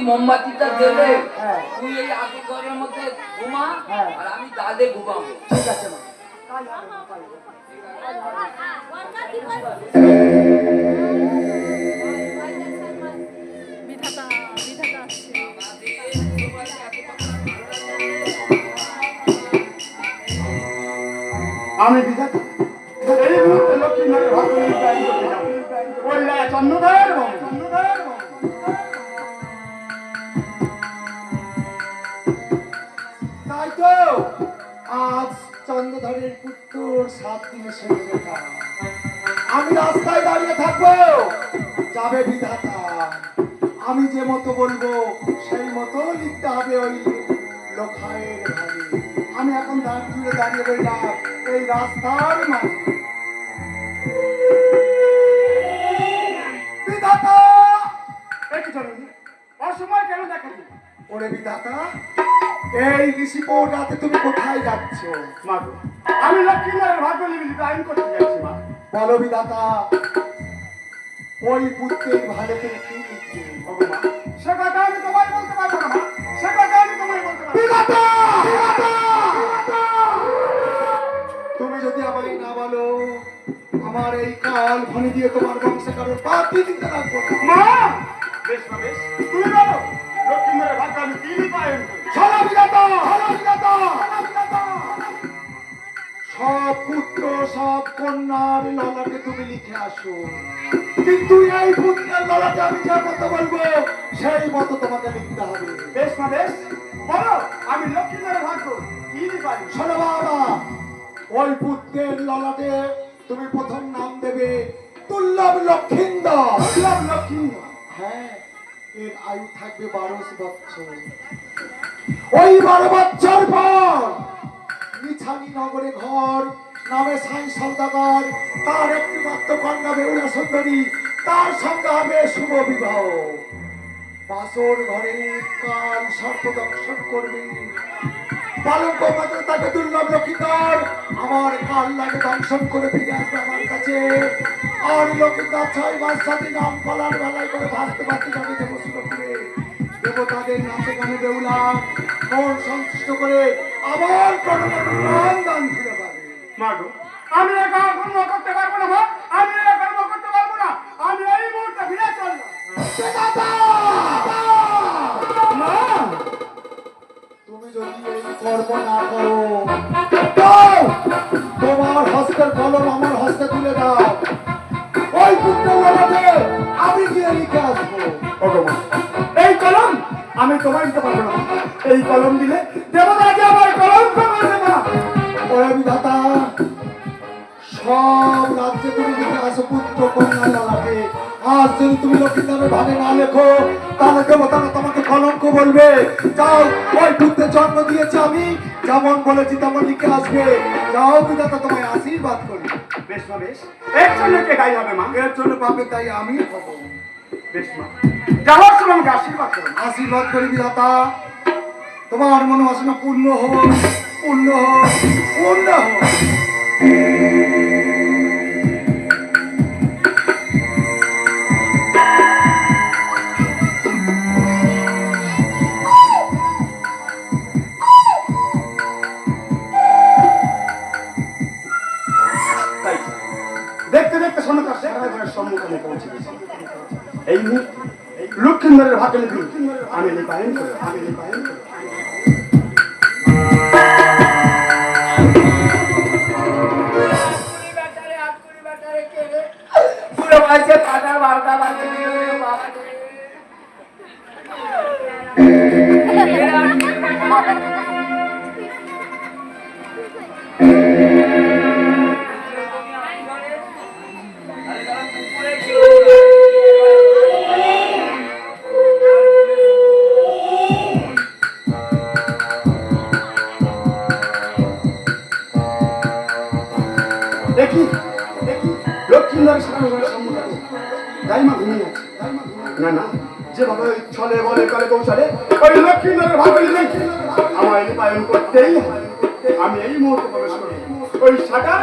মোমবাতিটা দেবে। হ্যাঁ। তুই এই আগে ঘরের মধ্যে ঘুমা হ্যাঁ। আর আমি দাদে ঘুমাবো। ঠিক আছে মা। আমি বিধাতা? এই মুহূর্তে লক্ষ্মী ভাগ্য করতে যাব। আজ চন্দ্রধরের পুত্র সাত দিনে শেষ আমি রাস্তায় দাঁড়িয়ে থাকব। যাবে বিধাতা। আমি যে মতো বলব সেই মতো লিখতে হবে ওই লোখায়ের ভাগে। আমি এখন দাঁড় জুড়ে দাঁড়িয়ে রইলাম এই রাস্তার মাঝে। বিধাতা! অসময় কেন দেখা ওরে বিধাতা এই ঋষিপুর রাতে তুমি কোথায় যাচ্ছ? আমি লক্ষ্মী নামের ভাগ্য লিপিতে আইন করতে যাচ্ছি মা? বলো বিধাতা ওই পুত্রের ভালো করে কি লিখবে ওগো মা সে কথা আমি তোমায় বলতে পারব না সে কথা আমি তোমায় বলতে পারব বিধাতা! তুমি যদি আমায় না বলো আমার এই কাল ফণি দিয়ে তোমার বংশে কারোর পাতি দিতে মা! বেশ বেশ। তুমি আমি! চলো বিধাতা! চলো বিধাতা! সব পুত্র সব কন্যার ললাটে তুমি লিখে আসো কিন্তু এই পুত্রের ললাটে আমি যে মতো বলব সেই মতো তোমাকে লিখতে হবে বেশ মা বেশ বলো আমি লক্ষ্মী নামের ভাগ্য আইন করি? শোনো বাবা ওই পুত্রের ললাটে তুমি প্রথম নাম দেবে দুর্লভ লক্ষিন্দর দুর্লভ লক্ষ্মী হ্যাঁ এর আয়ু থাকবে বারোশো বছর। ওই বারো বছর পর মিছানি নগরে ঘর, নামে সাই সৌদাগর, তার একটি মাত্র কন্যা বেউলা সুন্দরী, তার সঙ্গে হবে শুভ বিবাহ। বাসর ঘরে কাল সর্প দর্শন করবে। পালঙ্ক মাত্র তাকে দুর্লভ লক্ষিতার, আমার কাল লাগে দংশন করে ফিরে আসবে আমার কাছে। আর লক্ষিতার ছয় মাস সাথে নাম কলার বেলায় করে ভাসতে ভাসতে যাবে দেবতাদের নাচে গানে বেউলা মন সন্তুষ্ট করে আবার প্রাণ দান ফিরে পাবে আমি কর্ম করতে পারব না মা। আমি কর্ম করতে পারব না। আমি এই মুহূর্তে ফিরে চললাম। তুমি যদি এই কর্ম না করো দাও, তোমার হস্তের কলম আমার হস্তে তুলে দাও। ওই লড়াতে আমি গিয়ে লিখে তোমায় দিতে পারব না এই কলম দিলে দেবতাকে আমার কলম করবে না ওরে বিধাতা সব রাজ্যে তুমি লিখে আসো পুত্র কন্যা লড়াতে আজ যদি তুমি লক্ষ্মীনাথের ভাগে না লেখো, তাহলে দেবতারা তোমাকে কলঙ্ক বলবে। যাও, ওই পুত্রের জন্ম দিয়েছে আমি। যেমন বলেছি তেমন লিখে আসবে। যাও বিধাতা, তোমায় আশীর্বাদ করি। বেশ মা বেশ? এর জন্য কে গাই হবে মা? এর জন্য পাবে তাই আমি হব। যাওয়ার সময় আমাকে আশীর্বাদ করুন। আশীর্বাদ করি বিধাতা। তোমার মনোবাসনা পূর্ণ হোক পূর্ণ হোক পূর্ণ হোক। দেখতে দেখতে সন্ধ্যা সারাঘরের সম্মুখে পৌঁছে এই লক্ষ্মীন্দরের লিপি আমি নিপায়ন করে আমি লিপায়ন করে দেখি দেখি। সম্মুখে দাইমা ঘুমিয়ে না না। যেভাবে ওই ছলে বলে, কলে কৌশলে, ওই লক্ষ্মীন্দরের ভাগ্য লিপি আমায় লিপায়ন করতেই। আমি এই মুহূর্তে প্রবেশ করি। ওই সাকার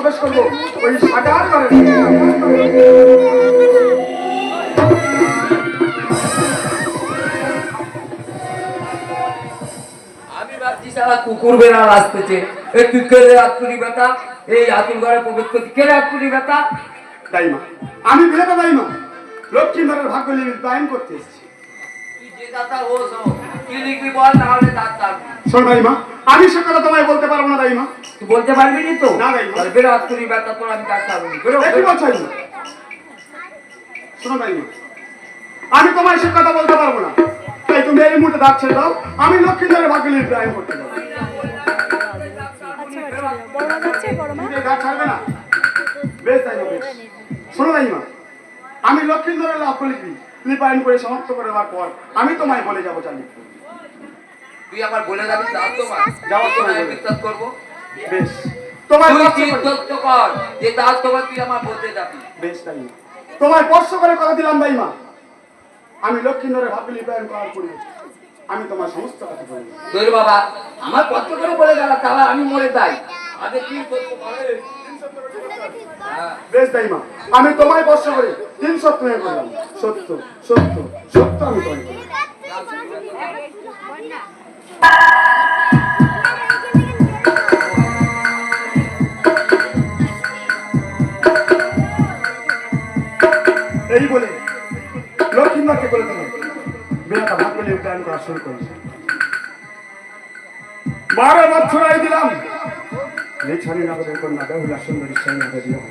প্রবেশ করব। ওই ঘরে আমি ভাবছি সারা কুকুর বেড়াল আসতেছে। তুই কেড়ে আত্মরি বেটা? এই আতুর ঘরে প্রবেশ করছি। কেড়ে আত্মরি বেটা? তাই আমি বিরাটা তাই মা লক্ষ্মীনারের ভাগ্য লিপি পালন করতে এসেছি। তুই যে দাতা ও শোন কি লিখবি বল নাহলে দাঁত কাটবি শোন ভাই আমি সে কথা তোমায় বলতে পারব না তাই মা তুই বলতে পারবি নি তো? না। তাহলে বেরো তোর আমি বেরো বলছো তোমায় সে কথা বলতে পারব না। তাই তুমি এই মুহূর্তে দাঁত ছেড়ে দাও। আমি ভাগ্য লিপি পালন করতে পারব বড় যাচ্ছে বড় মা তুমি ছাড়বে না? বেশ তাই বেশ শোনো তাই মা আমি লক্ষ্মীন্দরের লাভ লিখবি। লিপায়ন করে সমাপ্ত করে দেওয়ার পর আমি তোমায় বলে যাব চালি তুই আমার বলে যাবি দাঁত তো যাওয়ার সময় বলে। বিশ্বাস করব। বেশ। ঠিক করে- যে দাঁত তোমার তুই আমার বলতে যাবি। বেশ তাই। স্পর্শ করে কথা দিলাম ভাই মা। আমি লক্ষ্মীন্দরের ভাবি লিপায়ন করার পরে আমি তোমার সমস্ত কথা বলব তোর বাবা আমার কত করে বলে গেল তাহলে আমি মরে যাই। আগে কি করতে পারে বেশ তাই মা। আমি তোমায় স্পর্শ করে তিন সত্য করলাম সত্য সত্য সত্য আমি তোমায়। এই বলে লক্ষ্মীন্দরকে বলে দিল বিরাটা ভাগ বলে প্ল্যান করা শুরু করেছে। বারো বছর আই দিলাম। লেছানি নগরের কন্যা বেহুলা সুন্দরী, সেই নগর দিলাম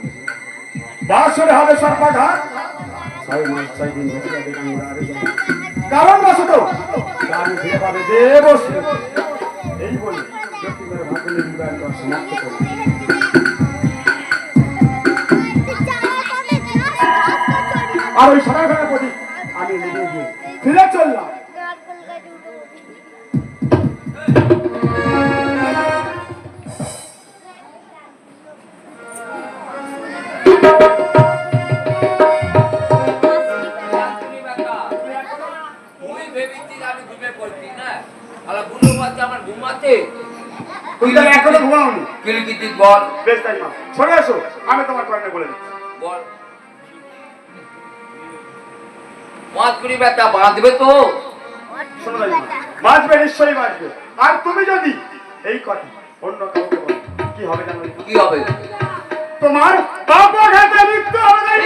বাসরে হবে সর্বাঘাত ছয় মাস ছয় দিন বসে আরে। কারণ বসত এই বলে সমাপ্ত আর ওই সারা ঘরের প্রতি আমি ফিরে চললাম। কিলিকিটি বল। বেশ তাই মা। সরে আসো আমি তোমার বলে দিচ্ছি। বল। বেটা বাঁধবে তো। তাই বাঁচবে নিশ্চয়ই বাঁচবে আর তুমি যদি এই কথা অন্য কাউকে বলো কি হবে জানো কি হবে? তোমার অপঘাতে মৃত্যু হবে তাই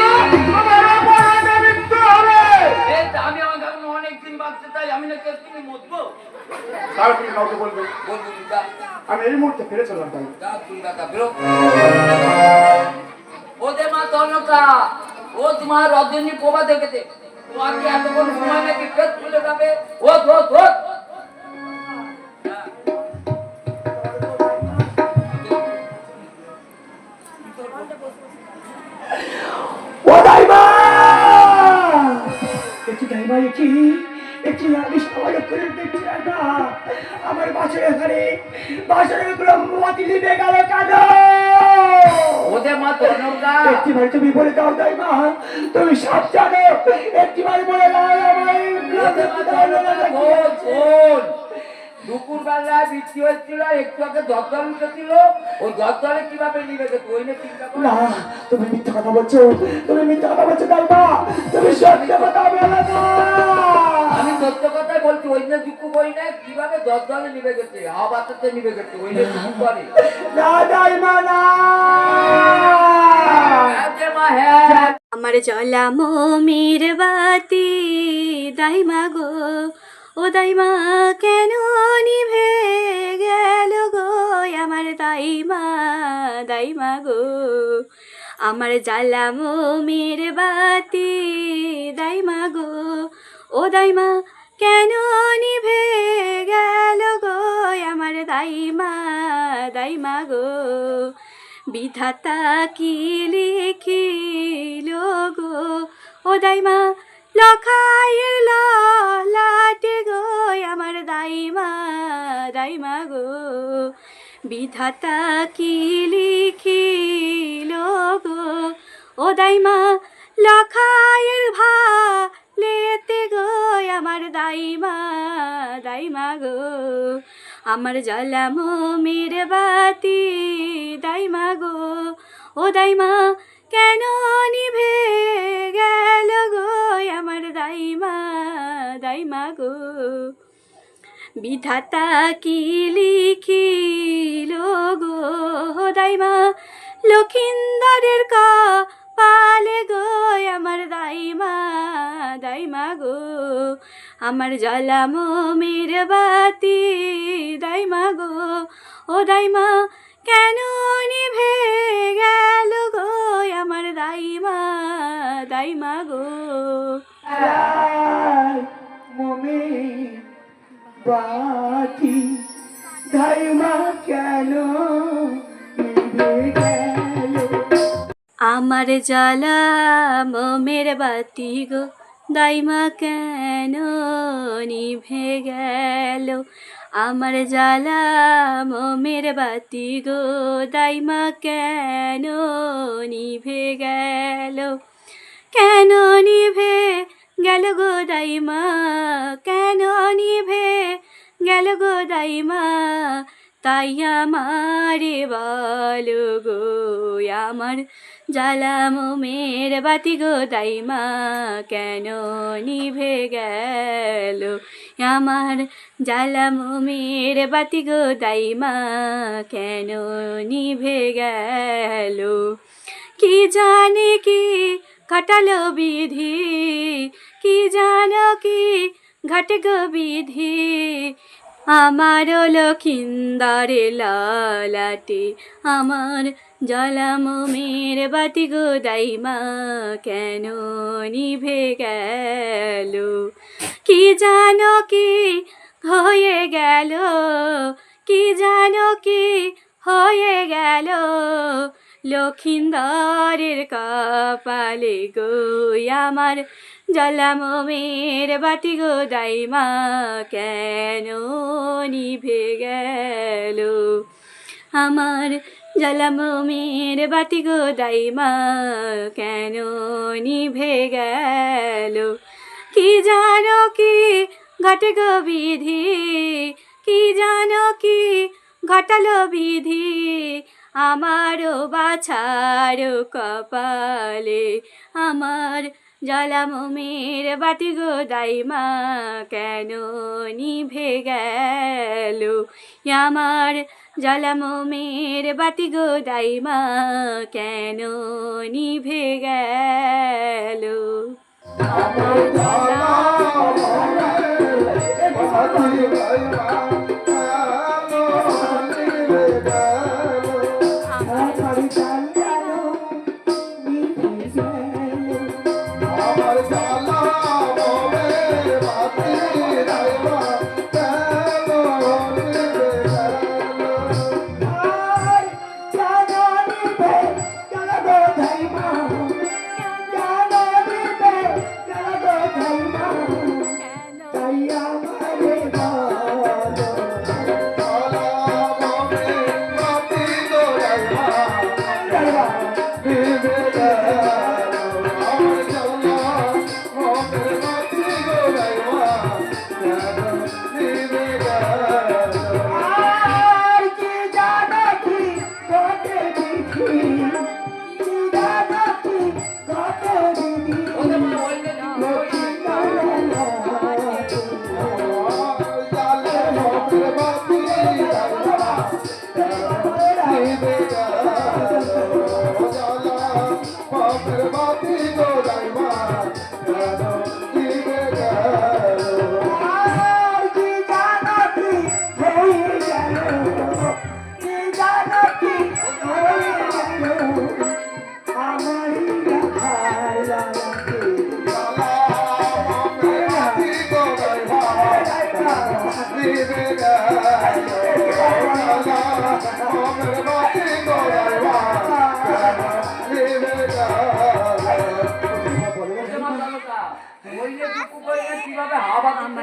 তোমার অপঘাতে মৃত্যু হবে। আমি আমার কারণে অনেকদিন বাঁচতে চাই আমি না তুমি মরবো? তার তুমি কাউকে বলবে। আমি এই মুহূর্তে ফিরে চললাম তাই ওদের মা তনকা ও তোমার রজনী প্রভা দেখেছে। তোমার কি এতক্ষণ সময় নাকি পেট খুলে যাবে? ওত ওত ওত ও দাইমা! একটি দাইমা একটি একটি আমি সবাই করে দেখছি না আমার বাসের এখানে। বাসেরগুলো মাটি লিবে গেল কেন? ওদের মা একটি বার তুমি বলে দাও দাইমা তুমি সব জানো একটি বার বলে দাও আমার দুপুর বেলায় বৃষ্টি হচ্ছিল একটু আগে দরদর উঠেছিল। ওই দরদরে কীভাবে নিবে গেছে ওই চিন্তা না তুমি মিথ্যা কথা বলছো। তুমি মিথ্যা কথা বলছো দাইমা। তুমি সত্য কথা বলো না। সত্য কথাই বলছি ওই নিয়ে দুঃখ বই না কীভাবে দরদরে নিবে গেছে? বাতাসে নিবে গেছে ওই নিয়ে দুঃখ করে। যে আমার জলা মমির বাতি দাইমা গো ও দাইমা কেন নিভে গেল গো? আমার দাইমা দাইমা গো আমার জ্বালা মমির বাতি দাইমা গো ও দাইমা কেন নিভে গেল গো আমার দাইমা দাইমা গো? বিধাতা কি লিখিল গো? ও দাইমা লখাইয়ের লাটে গো আমার দাইমা দাইমা গো? বিধাতা কি লিখিল গো? ও দাইমা লখাইয়ের ভা লেতে গো আমার দাইমা দাইমা গো। আমার জ্বালাম মের বাতি, দাইমা গো। ও দাইমা, কেন নিভে গেল গো আমার দাইমা দাইমা গো? বিধাতা কি লিখিল গো? দাইমা, লক্ষিন্দরের কা পালে গো আমার দাইমা দাইমা গো। আমার জ্বালাম মের বাতি, দাইমা গো। ও দাইমা, কেন নিভে গেল গো আমার দাইমা দাইমা গো? মমে বাতি ধাইমা কেন নিভে আমার জ্বালা মোমের বাতি গো, দাইমা কেন নিভে গেল? আমার জ্বালা মোমের বাতি গো, দাইমা কেন নিভে গেল? কেন নিভে গেল গো দাইমা? কেন নিভে গেল গো দাইমা? তাই আমারে বলো গো, আমার জ্বালাম মের বাতি গো দাইমা কেন নিভে গেল? আমার জ্বালাম মের বাতি গো দাইমা কেন নিভে গেল? কি জানে কি কাটালো বিধি? কি জানো কি ঘট গো বিধি? আমার লক্ষিন্দারে লালাটে, আমার জলাম মের বাতি গো দাইমা, কেন নিভে গেল? কি জানো কি হয়ে গেল? কি জানো কি হয়ে গেল? লক্ষিন্দরের কপালে গো আমার জলাম মের বাতি গো দাইমা, কেন নিভে গেল? আমার জলাম মের বাতি গো দাইমা, কেন নিভে গেল? কি জানো কি ঘটে গো বিধি? কি জানো কি ঘটালো বিধি? আমারও বাছার কপালে, আমার জলাম মের বাতি গো দাইমা কেন নিভে গেল? আমার জলাম মের বাতি গো দাইমা কেন নিভে গেল? আমার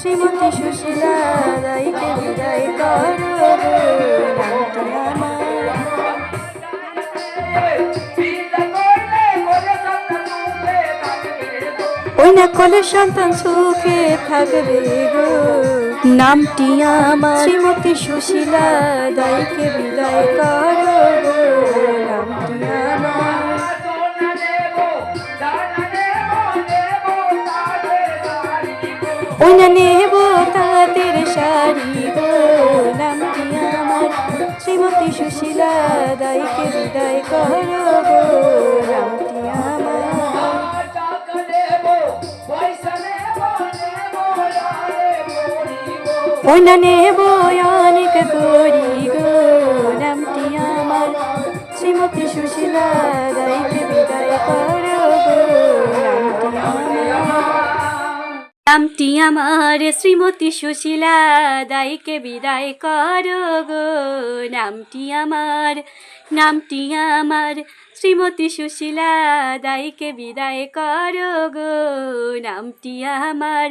শ্রীমতী সুশীলা দাইকে বিদায় করো। ওই না কলে সন্তান সুখে থাকবে গো। নামটি আমার। শ্রীমতী সুশীলা দাইকে বিদায় করো গো। ওই না নেব তাদের শাড়ি গো নামটি আমার শ্রীমতী সুশীলা দাইকে বিদায় করো নামটি আমার টাকা নেব, অনেক করি গো নামটি আমার শ্রীমতী সুশীলা দাইকে নামটি আমার শ্রীমতী সুশীলা দাইকে বিদায় কর গো। নামটি আমার নামটি আমার শ্রীমতী সুশীলা দাইকে বিদায় করো গো। নামটি আমার।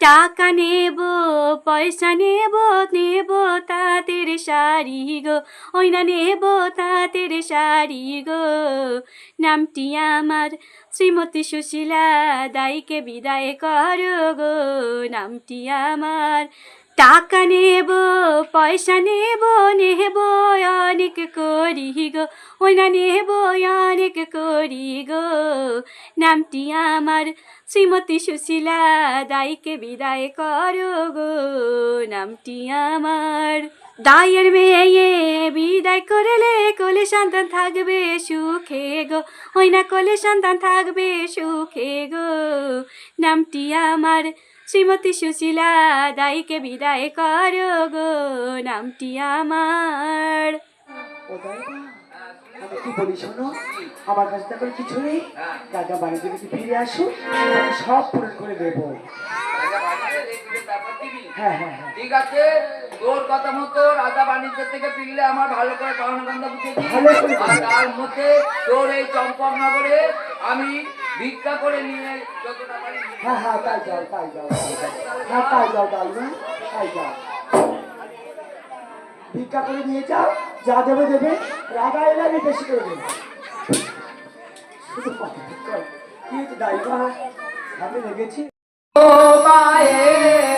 টাকা নেব, পয়সা নেব নেব তাঁতের শাড়ি গো। ওই না নেব তাঁতের শাড়ি গো। নামটি আমার। শ্রীমতী সুশীলা দাইকে বিদায় করো গো। নামটি আমার। টাকা নেব, পয়সা নেব নেব, অনেক করি গো ওই না নেব, অনেক করি গো। নামটি আমার শ্রীমতী সুশীলা দাইকে বিদায় করো গো। নামটি আমার দায়ের মেয়ে বিদায় করলে কোলে সন্তান থাকবে সুখে গো ওই না কোলে সন্তান থাকবে সুখে গো। নামটি আমার শ্রীমতী সুশীলা দাইকে বিদায় করো গো নামটি আমার। কি বলি শোনো আমার কাছে তো কিছু নেই। দাদা বাড়ি থেকে কি ফিরে আসো সব পূরণ করে দেবো। হ্যাঁ হ্যাঁ হ্যাঁ। ঠিক আছে তোর কথা মতো রাজা বাণিজ্য থেকে ফিরলে আমার ভালো করে পাওনা গন্ধা আর তার মধ্যে তোর এই চম্পকনগরে আমি ভিক্ষা করে নিয়ে যতটা পারি হ্যাঁ হ্যাঁ তাই যাও তাই যাও হ্যাঁ তাই যাও তাই তাই যাও। ভিক্ষা করে নিয়ে যাও যা দেবে দেবে রাগা এলে আমি বেশি করে দেবো। শুধু কথা কি হচ্ছে দাইবা আমি লেগেছি? ও মায়েরা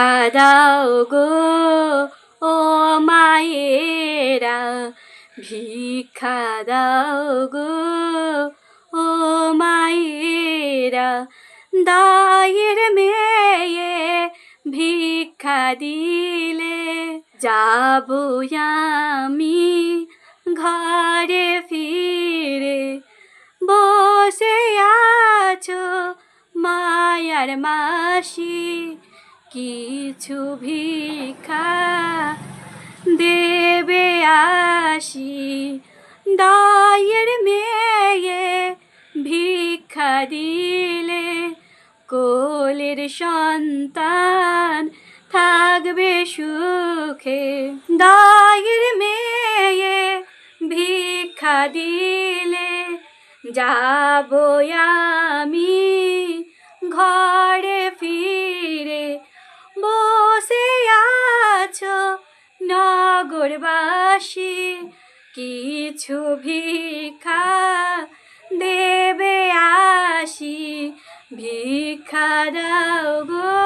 ভিক্ষা দাও গো ও মায়েরা, ভিক্ষা দাও গো ও মায়েরা, দায়ের মেয়ে ভিক্ষা দিলে যাব আমি ঘরে ফিরে। বসে আছো মায়ার মাসি কিছু ভিক্ষা দেবে আসি। দায়ের মেয়ে ভিক্ষা দিলে কোলের সন্তান থাকবে সুখে। দায়ের মেয়ে ভিক্ষা দিলে যাব আমি ঘরে নগরবাসী কিছু ভিক্ষা দেবে আসি। ভিক্ষা দাও গো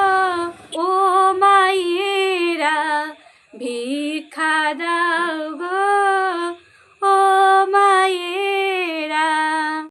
ও মায়েরা ভিক্ষা দাও গো।